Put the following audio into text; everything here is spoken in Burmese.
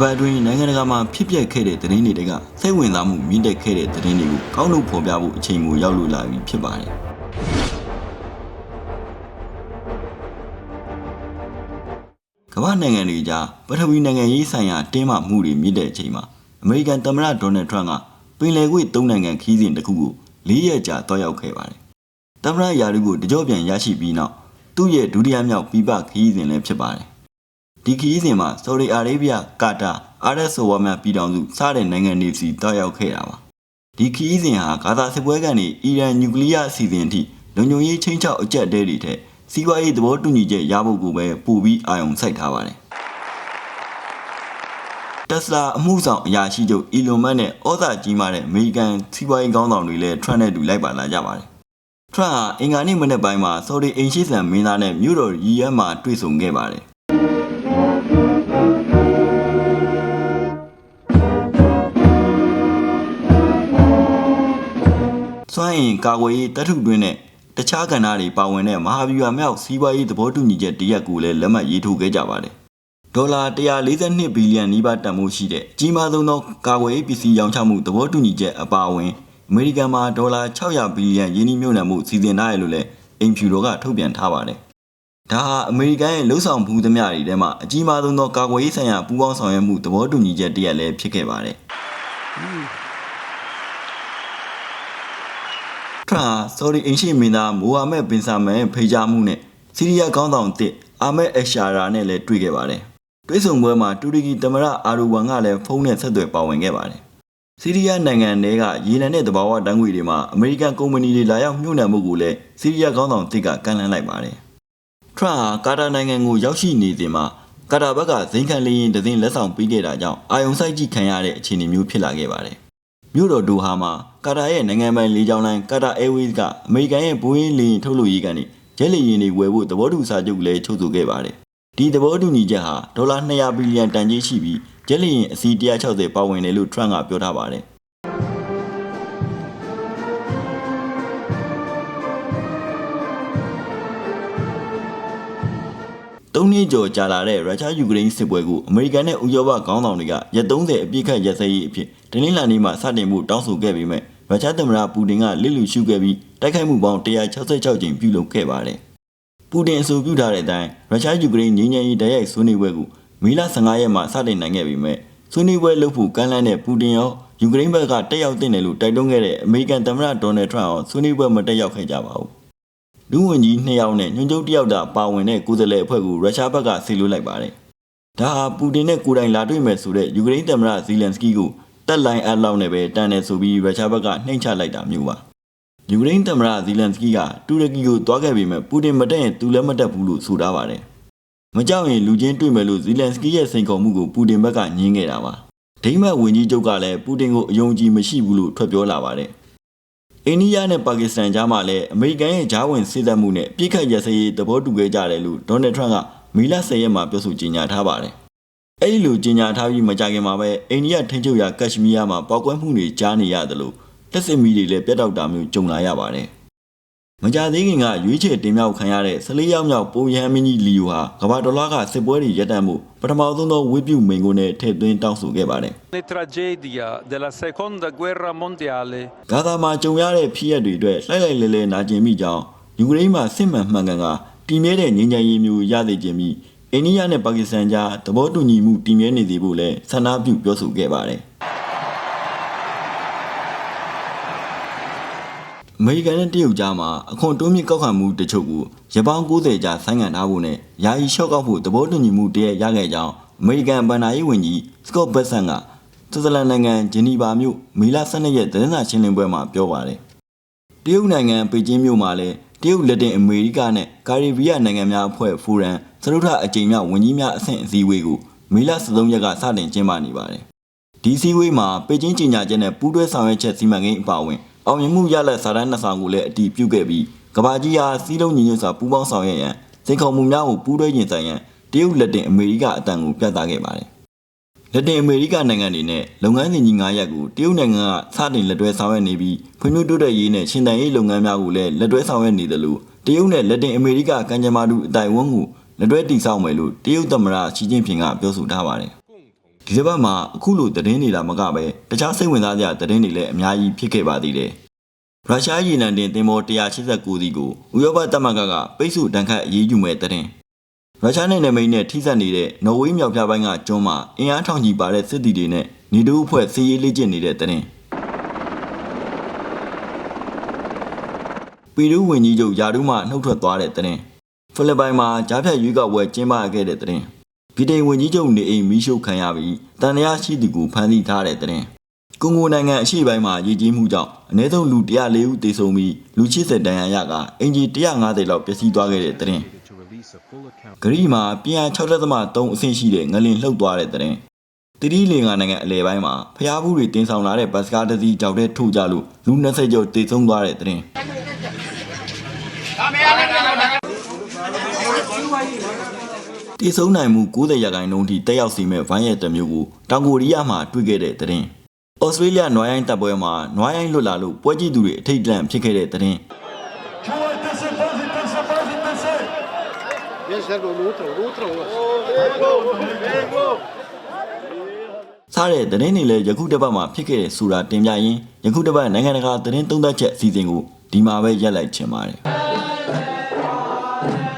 ပတ်အတွင်းနိုင်ငံတကာမှာဖြစ်ပျက်ခဲ့တဲ့သတင်းတွေကစိတ်ဝင်စားမှုမြင့်တက်ခဲ့တဲ့သတင်းတွေကိုကောင်းလို့ဖော်ပြဖို့အချိန်ကိုရောက်လို့လာပြီဖြစ်ပါတယ်ကမ္ဘာနိုင်ငံတွေကြားပထဝီနိုင်ငံရေးဆိုင်ရာတင်းမာမှုတွေမြင့်တဲ့အချိန်မှာအမေရိကန်သမ္မတဒေါ်နယ်ထရန့်ကပင်လယ်ကွေ့သုံးနိုင်ငံခီးစဉ်တစ်ခုကို၄ရက်ကြာတွားရောက်ခဲ့ပါတယ်။သမ္မတယာရုကိုတကြော့ပြန်ရရှိပြီးနောက်သူ့ရဲ့ဒုတိယမြောက်ပြပခီးစဉ်လည်းဖြစ်ပါတယ်။ ဒီခီးစဉ်မှာဆော်ဒီအာရေဗျကာတာအာရက်ဆိုဝါများပြည်ထောင်စုစတဲ့နိုင်ငံတွေစီတွားရောက်ခဲ့တာပါ။ဒီခီးစဉ်ဟာဂါဇာစစ်ပွဲကနေအီရန်နျူကလ িয়ার အစီအစဉ်အထိလုံခြုံရေးချင်းချောက်အကြက်တဲတွေထက်စီးပွားရေးသဘောတူညီချက်ရဖို့ကိုပဲပို့ပြီးအာရုံစိုက်ထားပါတယ်။တက်စလာအမှုဆောင်အရာရှိချုပ်အီလွန်မတ်နဲ့ဩဇာကြီးမားတဲ့အမေရိကန်စီးပွားရေးကောင်းဆောင်တွေလည်းထရန့်နဲ့တူလိုက်ပါလာကြပါတယ်။ထရန့်ဟာအင်္ဂါနေ့မနေ့ပိုင်းမှာဆော်ဒီအိမ်ရှိဆန်မင်းသားနဲ့မြို့တော်ရီယက်မှာတွေ့ဆုံခဲ့ပါတယ်။ စွမ်းအင်ကာကွယ်ရေးတပ်ထုတွင်းနဲ့တခြားကဏ္ဍတွေပါဝင်တဲ့မဟာဗျူဟာမြောက်စီးပွားရေးသဘောတူညီချက်တရက်ကိုလည်းလက်မှတ်ရေးထိုးခဲ့ကြပါတယ်။ဒေါ်လာ142ဘီလီယံနီးပါးတန်ဖိုးရှိတဲ့အကြီးမားဆုံးသောကာကွယ်ရေးပစ္စည်းရောင်းချမှုသဘောတူညီချက်အပါအဝင်အမေရိကန်မှာဒေါ်လာ600ဘီလီယံယင်းနှိမ့်မြုပ်နှံမှုစီစဉ်ထားရလို့လည်းအင်ဖြူတော်ကထုတ်ပြန်ထားပါတယ်။ဒါဟာအမေရိကန်ရဲ့လှုပ်ဆောင်မှုသမျှတွေထဲမှာအကြီးမားဆုံးသောကာကွယ်ရေးဆိုင်ရာပူးပေါင်းဆောင်ရွက်မှုသဘောတူညီချက်တစ်ရပ်လည်းဖြစ်ခဲ့ပါတယ်။ ထရန့်ဆော်ဒီအင်ရှိမင်းသားမိုဟာမက်ဘင်ဆာမန်ရဲ့ဖိတ်ကြားမှုနဲ့စီးရီးယားခေါင်းဆောင်တစ်အာမက်အရှာရာနဲ့လည်းတွေ့ခဲ့ပါတယ်။တွေ့ဆုံပွဲမှာတူရကီသမ္မတအာရူဝမ်ကလည်းဖုန်းနဲ့ဆက်သွယ်ပါဝင်ခဲ့ပါတယ်။စီးရီးယားနိုင်ငံတွေကရေနံနဲ့တဘာဝတန်းငွေတွေမှာအမေရိကန်ကုမ္ပဏီတွေလာရောက်မြှုပ်နှံမှုကိုလည်းစီးရီးယားခေါင်းဆောင်တစ်ကကန့်လန့်လိုက်ပါတယ်။ထရန့်ဟာကာတာနိုင်ငံကိုရောက်ရှိနေစဉ်မှာကာတာဘက်ကဇိမ်ခံလေရင်တည်င်းလက်ဆောင်ပေးခဲ့တာကြောင့်အာယုံစိုက်ကြည့်ခံရတဲ့အခြေအနေမျိုးဖြစ်လာခဲ့ပါတယ်။မြို့တော်ဒိုဟာမှာ ကာတာရဲ့နိုင်ငံပိုင်လေကြောင်းလိုင်းကာတာအဲဝေးကအမေရိကန်ရဲ့ဘိုးရင်လေရင်ထုတ်လုပ်ရေးကနေဂျက်လေရင်တွေဝယ်ဖို့သဘောတူစာချုပ်လည်းချုပ်ဆိုခဲ့ပါတယ်။ဒီသဘောတူညီချက်ဟာဒေါ်လာ200ဘီလီယံတန်ကြေးရှိပြီးဂျက်လေရင်အစီ160ပါဝင်တယ်လို့ထရန့်ကပြောထားပါတယ်။သုံးနှစ်ကျော်ကြာလာတဲ့ရုရှားယူကရိန်းစစ်ပွဲကိုအမေရိကန်နဲ့ဥရောပခေါင်းဆောင်တွေကရက်30အပြည့်ခတ်ရက်စဲရေးအဖြစ် တနင်္လာနေ့မှာစတင်မှုတောင်းဆိုခဲ့ပေမဲ့ရုရှားသမ္မတပူတင်ကလစ်လူရှုခဲ့ပြီးတိုက်ခိုက်မှုပေါင်း166ကြိမ်ပြုလုပ်ခဲ့ပါတယ်။ပူတင်အဆိုပြုထားတဲ့အတိုင်းရုရှားယူကရိန်းငြိမ်းချမ်းရေးတိုက်ရိုက်ဆွေးနွေးပွဲကိုမေလ15ရက်မှာစတင်နိုင်ခဲ့ပေမဲ့ဆွေးနွေးပွဲလုပ်ဖို့ကမ်းလှမ်းတဲ့ပူတင်ရောယူကရိန်းဘက်ကတက်ရောက်တဲ့တယ်လို့တိုက်တွန်းခဲ့တဲ့အမေရိကန်သမ္မတဒေါ်နယ်ထရန့်အောင်ဆွေးနွေးပွဲမတက်ရောက်ခဲ့ကြပါဘူး။လူဝင်ကြီး2ယောက်နဲ့ညွှန်ချုပ်1ယောက်သာပါဝင်တဲ့ကိုယ်စားလှယ်အဖွဲ့ကိုရုရှားဘက်ကဆီလွတ်လိုက်ပါတယ်။ဒါဟာပူတင်နဲ့ကိုယ်တိုင်လာတွေ့မယ်ဆိုတဲ့ယူကရိန်းသမ္မတဇီလန်စကီကို တက်လိုင်းအလောက်နဲ့ပဲတန်တယ်ဆိုပြီးရုရှားဘက်ကနှိမ့်ချလိုက်တာမျိုးပါ။ယူကရိန်းသမ္မတဇီလန်စကီကတူရကီကိုသွားခဲ့ပေမဲ့ပူတင်မတက်ရင်သူလည်းမတက်ဘူးလို့ဆိုထားပါတယ်။မကြောက်ရင်လူချင်းတွေ့မယ်လို့ဇီလန်စကီရဲ့စိန်ခေါ်မှုကိုပူတင်ဘက်ကညင်းခဲ့တာပါ။ဒိမတ်ဝင်ကြီးချုပ်ကလည်းပူတင်ကိုအယုံကြည်မရှိဘူးလို့ထွက်ပြောလာပါတယ်။အိန္ဒိယနဲ့ပါကစ္စတန်ကြားမှာလည်းအမေရိကန်ရဲ့ဂျားဝင်စစ်တပ်မှုနဲ့ပြစ်ခတ်ရစရေးသဘောတူခဲ့ကြတယ်လို့ဒေါ်နယ်ထရန့်ကမီလ10ရက်မှာပြောဆိုကြေညာထားပါတယ်။ အဲဒီလိုကြေညာထားပြီးမကြခင်မှာပဲအိန္ဒိယထိန်းချုပ်ရာကက်ရှမီးယားမှာပောက်ကွဲမှုတွေကြားနေရတယ်လို့လက်စစ်မီတွေလည်းပြတ်တောက်တာမျိုးကြုံလာရပါတယ်။မကြသေးခင်ကရွေးချယ်တင်မြှောက်ခံရတဲ့14ယောက်မြောက်ပိုရဟန်းမင်းကြီးလီယိုဟာကမ္ဘာဒေါ်လာကစစ်ပွဲတွေရပ်တန့်မှုပထမဆုံးသောဝိပုမိန်ကိုနဲ့ထည့်သွင်းတောင်းဆိုခဲ့ပါတယ်။ Una tragedia della seconda guerra mondiale ဂါဇာမှာကြုံရတဲ့ဖြစ်ရပ်တွေအတွက်လှိုက်လိုက်လဲလဲနာကျင်မိကြောင်းယူကရိန်းမှာစစ်မှန်မှန်ကန်ကတည်မြဲတဲ့ငြိမ်းချမ်းရေးမျိုးရစေခြင်းပြီး အိန္ဒိယနဲ့ပါကစ္စတန်ကြားသဘောတူညီမှုတည်မြဲနေစေဖို့လည်းဆန္ဒပြုပြောဆိုခဲ့ပါတယ်။အမေရိကန်နဲ့တရုတ်ကြားမှာအခွန်တိုးမြင့်ကောက်ခံမှုတချို့ကိုရပောင်း90ကြာဆိုင်းငံ့ထားဖို့နဲ့ယာယီလျှော့ကောက်ဖို့သဘောတူညီမှုတရက်ရခဲ့ကြောင်းအမေရိကန်ဗန်နာရေးဝန်ကြီးစကော့ဘတ်ဆန်ကဆွစ်ဇာလန်နိုင်ငံဂျနီဗာမြို့မီလာ12ရက်သတင်းစာရှင်းလင်းပွဲမှာပြောပါတယ်။တရုတ်နိုင်ငံပေကျင်းမြို့မှာလည်းတရုတ်လက်တင်အမေရိကနဲ့ကာရီဘီယာနိုင်ငံများအဖွဲ့ဖိုရမ် စရုထအကြိမ်မြောက်ဝန်ကြီးများအဆင့်အစည်းအဝေးကိုမီလာ13ရက်ကစတင်ကျင်းပနေပါတယ်။ဒီစည်းဝေးမှာပေကျင်းကြီးညာချက်နဲ့ပူးတွဲဆောင်ရွက်ချက်စီမံကိန်းအပါအဝင်အောင်မြင်မှုရလဒ်စာတမ်းနှစ်ဆောင်ကိုလည်းအတည်ပြုခဲ့ပြီးကဘာကြီးဟာစီးလုံးညီညွတ်စွာပူးပေါင်းဆောင်ရွက်ရန်စိန်ခေါ်မှုများကိုပူးတွဲရင်ဆိုင်ရန်တရုတ်လက်တင်အမေရိကအတန်ကိုပြသခဲ့ပါတယ်။လက်တင်အမေရိကနိုင်ငံတွေနဲ့လုပ်ငန်းစဉ်ကြီး9ရပ်ကိုတရုတ်နိုင်ငံကစတင်လက်တွဲဆောင်ရွက်နေပြီးဖွံ့ဖြိုးတိုးတက်ရေးနဲ့ရှင်သန်ရေးလုပ်ငန်းများကိုလည်းလက်တွဲဆောင်ရွက်နေတယ်လို့တရုတ်နဲ့လက်တင်အမေရိကကံကြမ္မာတူအတိုင်ဝန်းကို လက်တွဲတည်ဆောက်မယ်လို့တရုတ်သမ္မတရှီကျင်းဖျင်ကပြောဆိုထားပါတယ်။တဒီတစ်ပတ်မှာအခုလိုသတင်းတွေလာမကပဲတခြားစိတ်ဝင်စားစရာသတင်းတွေလည်းအများကြီးဖြစ်ခဲ့ပါသေးတယ်ရုရှားရေနံတင်သင်္ဘော189စီးကိုဥရောပသမဂ္ဂကပိတ်ဆို့တန်ခတ်အရေးယူမဲ့သတင်းရုရှားနယ်နိမိတ်နဲ့ထိစပ်နေတဲ့နော်ဝေးမြောက်ပြပိုင်းကကျွန်းမှာအင်အားထောင်ကြီးပါတဲ့စစ်သည်တွေနဲ့နေတူအဖွဲ့စီးရေးလေ့ကျင့်နေတဲ့သတင်းပီရူးဝင်ကြီးချုပ်ယာဒူးမှနှုတ်ထွက်သွားတဲ့တဲ့ ဖိလစ်ပိုင်မှာကြားဖြတ်ရွေးကောက်ပွဲကျင်းပခဲ့တဲ့တဲ့ဗြိတိန်ဝင်ကြီးချုပ်နေအိမ်မီးရှို့ခံရပြီးတန်တရားရှိသူကိုဖမ်းဆီးထားတဲ့တဲ့ကွန်ဂိုနိုင်ငံအရှေ့ပိုင်းမှာရည်ကြီးမှုကြောင့်အနည်းဆုံးလူ104ဦးသေဆုံးပြီးလူ80ဒဏ်ရာရကအင်ဂျီ150လောက်ပျက်စီးသွားခဲ့တဲ့တဲ့ to release a full account. ဂရီမှာပြန်6.3အဆင့်ရှိတဲ့ငလင်လှုပ်သွားတဲ့တဲ့တတိလင်္ကာနိုင်ငံအလဲပိုင်းမှာဖျားဘူးတွေတင်ဆောင်လာတဲ့ဘတ်စကားတစ်စီးကြောက်တဲ့ထို့ကြလို့လူ20ကျော်သေဆုံးသွားတဲ့တဲ့ တည်ဆုံးနိုင်မှု90ရာခိုင်နှုန်းထိတက်ရောက်စီမဲ့ဗိုင်းရပ်တစ်မျိုးကိုတောင်ကိုရီးယားမှာတွေ့ခဲ့တဲ့တဲ့တင်။ဩစတြေးလျနွားရိုင်းတပ်ပွဲမှာနွားရိုင်းလွတ်လာလို့ပွဲကြည့်သူတွေအထိတ်တလန့်ဖြစ်ခဲ့တဲ့တဲ့တင် Bien servo l'altro, l'altro. ။စားတဲ့တဲ့တင်တွေလည်းယခုတစ်ပတ်မှာဖြစ်ခဲ့တဲ့ဆိုတာတင်ပြရင်းယခုတစ်ပတ်နိုင်ငံတကာသတင်းသုံးသပ်ချက်အစီအစဉ်ကိုဒီမှာပဲရက်လိုက်ချင်ပါတယ်။